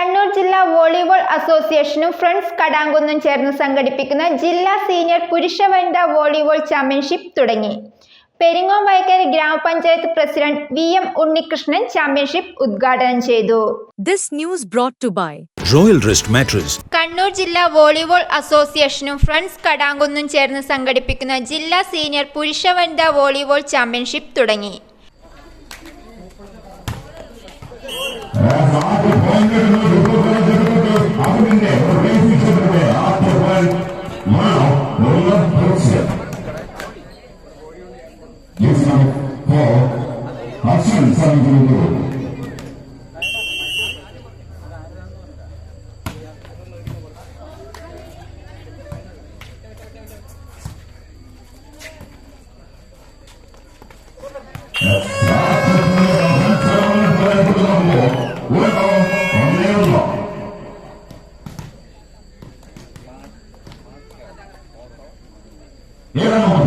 കണ്ണൂർ ജില്ലാ വോളിബോൾ അസോസിയേഷനും ഫ്രണ്ട്സ് കടാങ്കുന്നും ചേർന്ന് സംഘടിപ്പിക്കുന്ന ജില്ലാ സീനിയർ പുരുഷ വനിതാ വോളിബോൾ ചാമ്പ്യൻഷിപ്പ് തുടങ്ങി. പെരിങ്ങോം വയക്കര ഗ്രാമപഞ്ചായത്ത് president V M Unnikrishnan championship ഉദ്ഘാടനം ചെയ്തു. This news brought to by royal rest Mattress. Kannur ജില്ലാ വോളിബോൾ അസോസിയേഷനും ഫ്രണ്ട്സ് കടാങ്കുന്നും ചേർന്ന് സംഘടിപ്പിക്കുന്ന ജില്ലാ സീനിയർ പുരുഷ വനിതാ വോളിബോൾ ചാമ്പ്യൻഷിപ്പ് തുടങ്ങി. Yes, I'm Paul. I'll see you in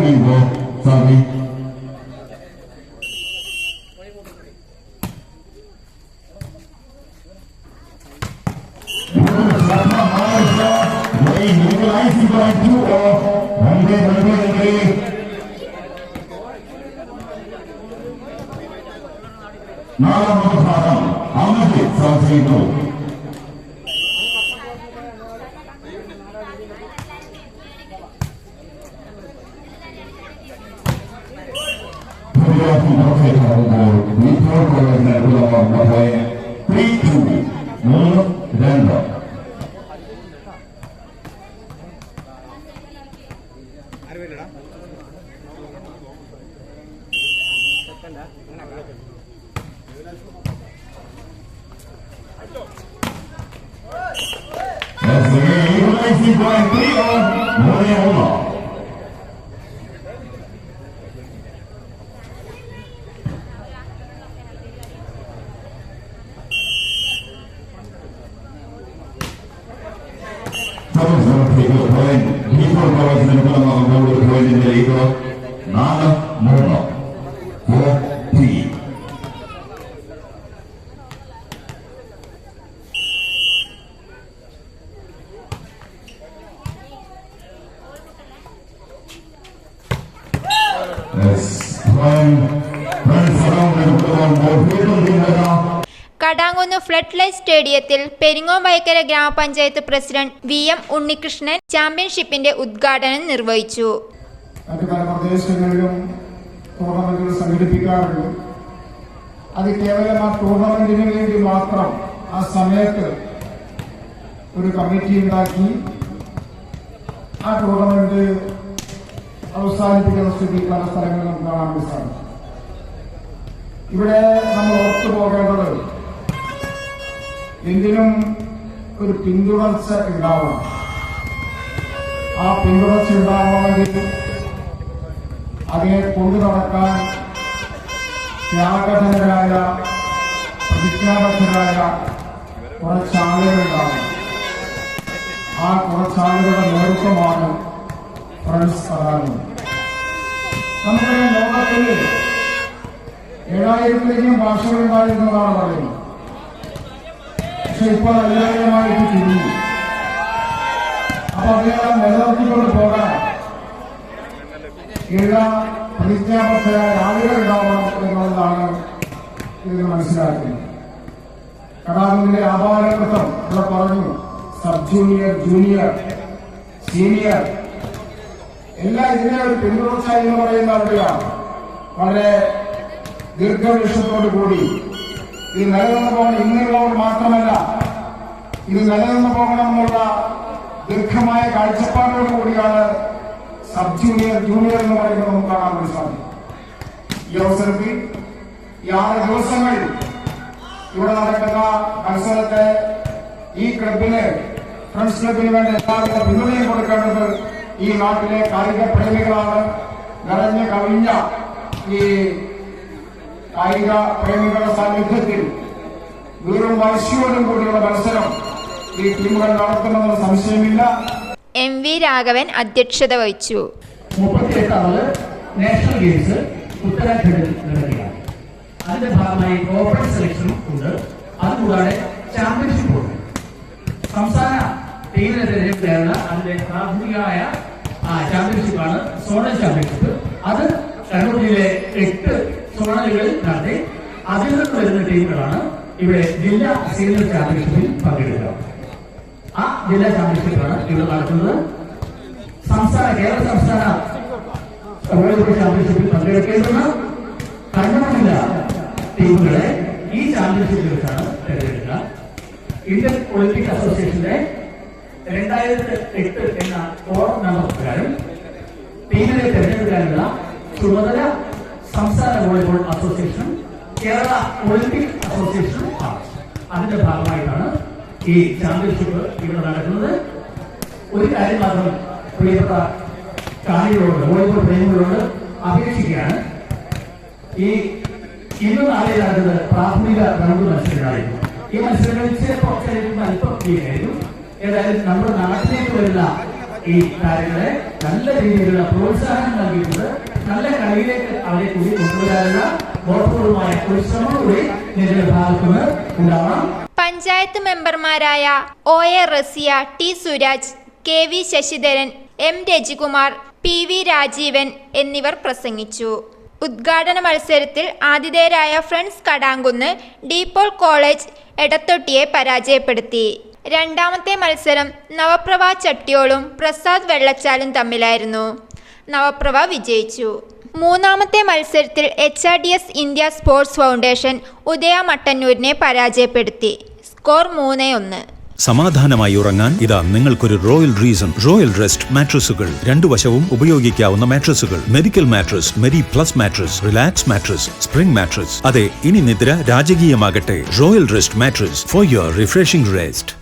Olivo, Fabi. ナーラモトファーさん、アムジ、サースリート。Bilaku Nokai Karobo, Witro Kolonel Ulama Mahoe, Pritu, Mono, Dando. That's the game. You're going to see Brian Cleveland. 1 and 1. அதுவும் சமர்ப்பிக்க போய் uniform college நிறுவனமாக போடுவது போய் நிலையிலோ நாலு மூணு flood light സ്റ്റേഡിയത്തിൽ പെരിങ്ങോം വയക്കര ഗ്രാമപഞ്ചായത്ത് പ്രസിഡന്റ് വി എം ഉണ്ണികൃഷ്ണൻ ചാമ്പ്യൻഷിപ്പിന്റെ ഉദ്ഘാടനം നിർവഹിച്ചു. മറ്റു പ്രദേശങ്ങളിലും ടൂർണമെന്റുകൾ സംഘടിപ്പിക്കാറുണ്ട്. അത് കേവലം ആ ടൂർണമെന്റിന് വേണ്ടി മാത്രം ആ സമയത്ത് ഒരു കമ്മിറ്റി ഉണ്ടാക്കി ആ ടൂർണമെന്റ് അവസാനിപ്പിക്കുന്ന സ്ഥിതി പല സ്ഥലങ്ങളിലും കാണാൻ സാധിക്കും ഇവിടെ നമ്മൾ ഓർത്തു പോകേണ്ടത് എന്തിനും ഒരു പിന്തുടർച്ച ഉണ്ടാവണം. ആ പിന്തുടർച്ച ഉണ്ടാവണമെങ്കിൽ അതിനെ കൊണ്ടു നടക്കാൻ ത്യാഗധനരായ പ്രതിജ്ഞാബദ്ധരായ കുറച്ചാളുകളുണ്ടാവും ആ കുറച്ചാളുകളുടെ നേതൃത്വമാണ് ഫ്രണ്ട്സ് പറയുന്നത് നമ്മുടെ ലോകത്തിൽ ഏഴായിരത്തിലധികം ഭാഷകളുണ്ടായിരുന്നതാണ് പറയുന്നത് പക്ഷെ ഇപ്പോൾ അയ്യായിരമായിട്ട് ചുരുങ്ങി. അപ്പൊ അദ്ദേഹം നിലനിർത്തിക്കൊണ്ട് പോകാൻ ഏഴ പ്രതിജ്ഞാബദ്ധരായ ആളുകൾ ഉണ്ടാവണം എന്നുള്ളതാണ് ഇതിന് മനസ്സിലാക്കുന്നത്. കടാമിന്റെ ആപാലകൃതം ഇവിടെ പറഞ്ഞു. Sub junior junior senior. എല്ലാം ഇതിനെ ഒരു പിന്തുടർച്ച എന്ന് പറയുന്ന അവിടെയാണ്. വളരെ ദീർഘവീക്ഷത്തോടു കൂടി ഇത് നിലനിന്ന് പോകണം ഇന്നുള്ളവർ മാത്രമല്ല. ഇത് നിലനിന്ന് പോകണം എന്നുള്ള ദീർഘമായ കാഴ്ചപ്പാടോട് കൂടിയാണ് സബ് ജൂനിയർ ജൂനിയർ എന്ന് പറയുന്നത് നമുക്ക് കാണാൻ വേണ്ടി സാധിക്കും. ഈ അവസരത്തിൽ ഈ ആറ് ദിവസങ്ങൾ ഇവിടെ നടക്കുന്ന മത്സരത്തെ ഈ ക്ലബിന് ഫ്രണ്ട്സ് ക്ലബിന് വേണ്ടി എല്ലാവിധ പിന്തുണയും കൊടുക്കേണ്ടത് ഈ നാട്ടിലെ കായിക പ്രേമികളാണ്. നിറഞ്ഞു കവിഞ്ഞ ഈ കായിക പ്രേമികളുടെ സാന്നിധ്യത്തിൽ വീറും വാശിയോടും കൂടിയുള്ള മത്സരം ഈ ടീമുകൾ നടത്തുമെന്ന സംശയമില്ല. എം വി രാഘവൻ അധ്യക്ഷത വഹിച്ചു. മുപ്പത്തിയെട്ടാമത് നാഷണൽ ഗെയിംസ് ഉത്തരാഖണ്ഡിൽ നടക്കുകയാണ്. അതിന്റെ ഭാഗമായി ഓപ്പൺ സെലക്ഷനും ഉണ്ട്. അതുകൂടാതെ ചാമ്പ്യൻഷിപ്പും ഉണ്ട്. സംസ്ഥാന ടീമിനെതിരെ ചേർന്ന അതിന്റെ പ്രാഥമികമായ ആ, ചാമ്പ്യൻഷിപ്പാണ് സോണൽ ചാമ്പ്യൻഷിപ്പ് അത് കണ്ണൂർ ജില്ലയിലെ എട്ട് സോണലുകളിൽ നടത്തി അതിൽ നിന്ന് വരുന്ന ടീമുകളാണ് ഇവിടെ ജില്ലാ സീനിയർ ചാമ്പ്യൻഷിപ്പിൽ പങ്കെടുക്കുക. ആ ജില്ലാ ചാമ്പ്യൻഷിപ്പാണ് ഇവിടെ നടക്കുന്നത്. സംസ്ഥാന കേരള സംസ്ഥാന വോളിബോൾ ചാമ്പ്യൻഷിപ്പിൽ പങ്കെടുക്കേണ്ടുന്ന കണ്ണൂർ ജില്ല ടീമുകളെ ഈ ചാമ്പ്യൻഷിപ്പിൽ വെച്ചാണ് തിരഞ്ഞെടുക്കുക. ഇന്ത്യൻ ഒളിമ്പിക് അസോസിയേഷന്റെ രണ്ടായിരത്തി എട്ട് എന്ന കോഡ് നമ്പർ പ്രകാരം ടീമിനെ തിരഞ്ഞെടുക്കാനുള്ള ചുമതല സംസ്ഥാന volleyball association Kerala Olympic association അതിന്റെ ഭാഗമായിട്ടാണ് ഈ ചാമ്പ്യൻഷിപ്പ് ഇവിടെ നടക്കുന്നത്. ഒരു കാര്യം മാത്രം പ്രിയപ്പെട്ട കാണികളോട് വോളിബോൾ പ്രേമികളോട് അപേക്ഷിക്കുകയാണ്. ഈ ഇന്ന് നാളെ നടന്നത് പ്രാഥമിക റൗണ്ട് മത്സരങ്ങളായിരുന്നു. ഈ മത്സരങ്ങളിൽ ചിലപ്പോൾ ചിലപ്പോൾ അല്പം കീഴായിരുന്നു. ഏതായാലും നമ്മുടെ നാട്ടിലേക്ക് വരുന്ന ഈ കാര്യങ്ങളെ നല്ല രീതിയിലുള്ള പ്രോത്സാഹനം നൽകിയിട്ടുണ്ട്. നല്ല കളിയിലേക്ക് അവരെ കൂടി കൊണ്ടുവരാനുള്ള ബോധപൂർവമായ ശ്രമം കൂടി നിങ്ങളുടെ ഭാഗത്തുനിന്ന് ഉണ്ടാവണം. പഞ്ചായത്ത് മെമ്പർമാരായ O A Rasiya T Suraj K V Sasidharan M Rajikumar P V Rajeevan എന്നിവർ പ്രസംഗിച്ചു. ഉദ്ഘാടന മത്സരത്തിൽ ആതിഥേയരായ ഫ്രണ്ട്സ് കടാങ്കുന്ന് ഡീപോൾ കോളേജ് എടത്തൊട്ടിയെ പരാജയപ്പെടുത്തി. രണ്ടാമത്തെ മത്സരം നവപ്രഭ ചട്ടിയോളും പ്രസാദ് വെള്ളച്ചാലും തമ്മിലായിരുന്നു. നവപ്രഭ വിജയിച്ചു. മൂന്നാമത്തെ മത്സരത്തിൽ H R D S India sports foundation Udaya മട്ടന്നൂരിനെ പരാജയപ്പെടുത്തി. സ്കോർ മൂന്ന് ഒന്ന്. സമാധാനമായി ഉറങ്ങാൻ ഇതാ നിങ്ങൾക്കൊരു റോയൽ റീസൺ. റോയൽ റെസ്റ്റ് മാട്രസുകൾ. രണ്ടു വശവും ഉപയോഗിക്കാവുന്ന മാട്രസുകൾ. Medical mattress merry plus mattress relax mattress spring mattress. അതെ ഇനി നിദ്ര രാജകീയമാകട്ടെ. Royal rest mattress for your refreshing rest.